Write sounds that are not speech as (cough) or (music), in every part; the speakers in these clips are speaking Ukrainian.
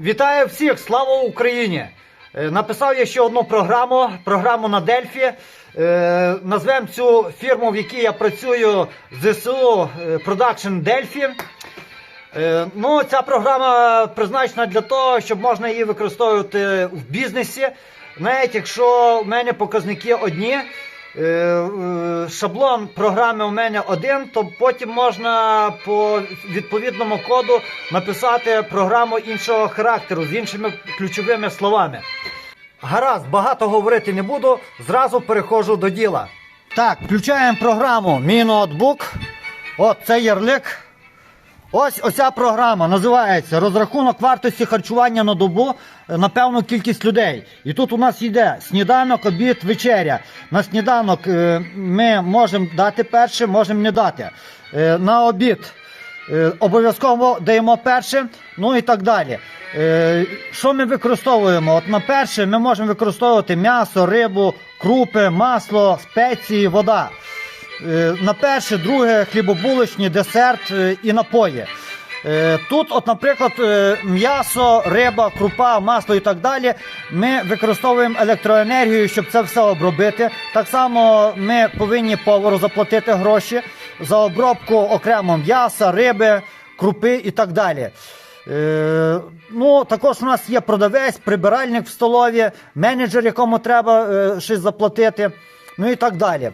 Вітаю всіх! Слава Україні! Е, Написав я ще одну програму, програму на Дельфі. Е, Назвемо цю фірму, в якій я працюю, ЗСУ е, Production Дельфі. Ну, ця програма призначена для того, щоб можна її використовувати в бізнесі. Навіть якщо в мене показники одні, шаблон програми у мене один, то потім можна по відповідному коду написати програму іншого характеру з іншими ключовими словами. Гаразд, багато говорити не буду, зразу переходжу до діла. Так, включаємо програму Мій ноутбук. От це ярлик. Ось оця програма називається Розрахунок вартості харчування на добу е, на певну кількість людей. І тут у нас йде сніданок, обід, вечеря. На сніданок е, ми можемо дати перше, можемо не дати. Е, На обід е, обов'язково даємо перше, ну і так далі. Е, Що ми використовуємо? От на перше ми можемо використовувати м'ясо, рибу, крупи, масло, спеції, вода. Е, На перше, друге, хлібобулочні, десерт е, і напої. Е, Тут, от, наприклад, е, м'ясо, риба, крупа, масло і так далі. Ми використовуємо електроенергію, щоб це все обробити. Так само ми повинні повару заплатити гроші за обробку окремо м'яса, риби, крупи і так далі. Е, ну, також у нас є продавець, прибиральник в столові, менеджер, якому треба щось заплатити, ну і так далі.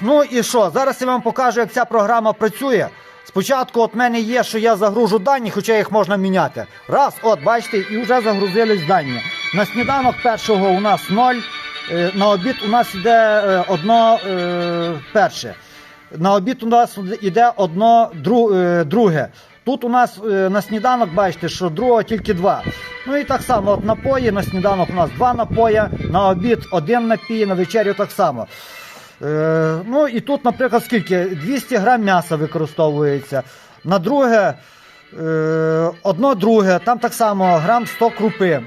Ну і що? Зараз я вам покажу, як ця програма працює. Спочатку от мене є, що я загружу дані, хоча їх можна міняти. Раз, от, бачите, і вже загрузились дані. На сніданок першого у нас 0, е, на обід у нас йде е, одно е, перше. На обід у нас йде одно друге. Тут у нас на сніданок, бачите, що другого тільки два. Ну і так само, от напої, на сніданок у нас два напої, на обід один напій, на вечерю так само. Е, ну і тут, наприклад, скільки? 200 грам м'яса використовується. На друге, е, одно друге, там так само грам 100 крупи.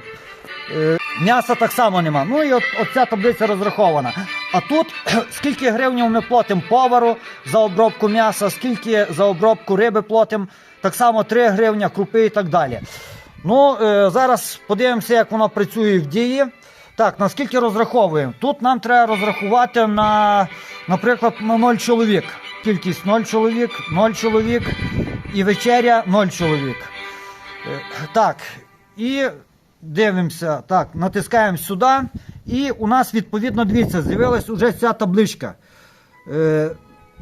Е, М'яса так само нема. Ну і от, ця таблиця розрахована. А тут (clears throat) скільки гривнів ми платимо повару за обробку м'яса, скільки за обробку риби платимо, так само 3 гривня, крупи і так далі. Ну, е, зараз подивимося, як воно працює в дії. Так, наскільки розраховуємо? Тут нам треба розрахувати на, наприклад, на 0 чоловік. Кількість 0 чоловік, 0 чоловік і вечеря 0 чоловік. Е, Так, і дивимося. Так, натискаємо сюди. І у нас, відповідно, дивіться, з'явилась вже ця табличка. Е,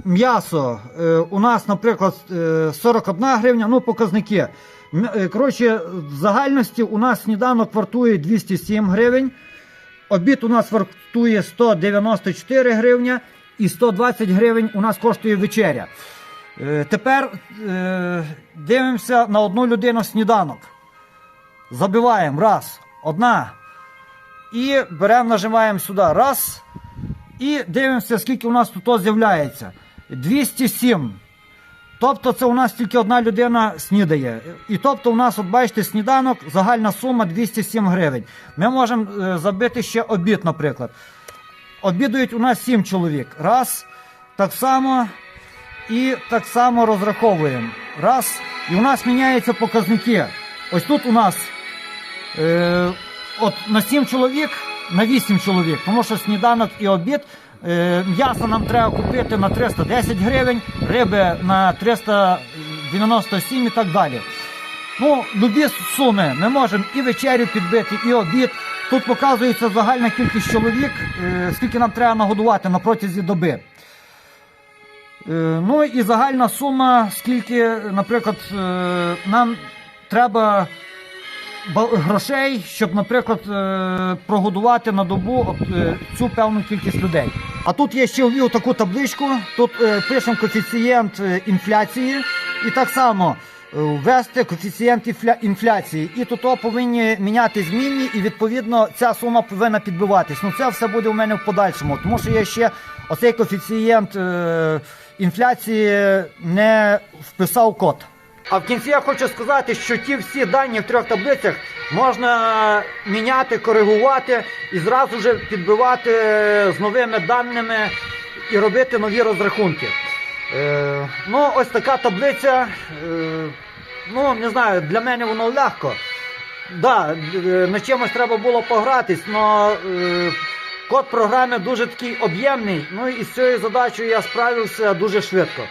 М'ясо е, у нас, наприклад, е, 41 гривня, ну, показники. Коротше, в загальності у нас сніданок вартує 207 гривень. Обід у нас вартує 194 гривня і 120 гривень у нас коштує вечеря. Е, Тепер е, дивимося на одну людину сніданок. Забиваємо раз, одна. І беремо, нажимаємо сюди. Раз. І дивимося, скільки у нас тут з'являється. 207. Тобто це у нас тільки одна людина снідає. І тобто у нас, от бачите, сніданок, загальна сума 207 гривень. Ми можемо е, забити ще обід, наприклад. Обідують у нас 7 чоловік. Раз, так само і так само розраховуємо. Раз. І у нас міняються показники. Ось тут у нас е, от на 7 чоловік, на 8 чоловік, тому що сніданок і обід. Е, м'ясо нам треба купити на 310 гривень, риби на 397 і так далі. Ну, любі суми ми можемо і вечерю підбити, і обід. Тут показується загальна кількість чоловік, е, скільки нам треба нагодувати на протязі доби. Е, Ну і загальна сума, скільки, наприклад, нам треба грошей, щоб, наприклад, прогодувати на добу цю певну кількість людей. А тут я ще ввів таку табличку. Тут е, пишемо коефіцієнт е, інфляції, і так само е, ввести коефіцієнт інфля- інфляції. І тут повинні міняти змінні, і відповідно ця сума повинна підбиватись. Ну це все буде у мене в подальшому, тому що я ще оцей коефіцієнт е, інфляції не вписав код. А в кінці я хочу сказати, що ті всі дані в трьох таблицях можна міняти, коригувати і зразу вже підбивати з новими даними і робити нові розрахунки. Е, ну, ось така таблиця. Е, ну, не знаю, для мене воно легко. Да, е, на чимось треба було погратись, але е, код програми дуже такий об'ємний. Ну і з цією задачею я справився дуже швидко.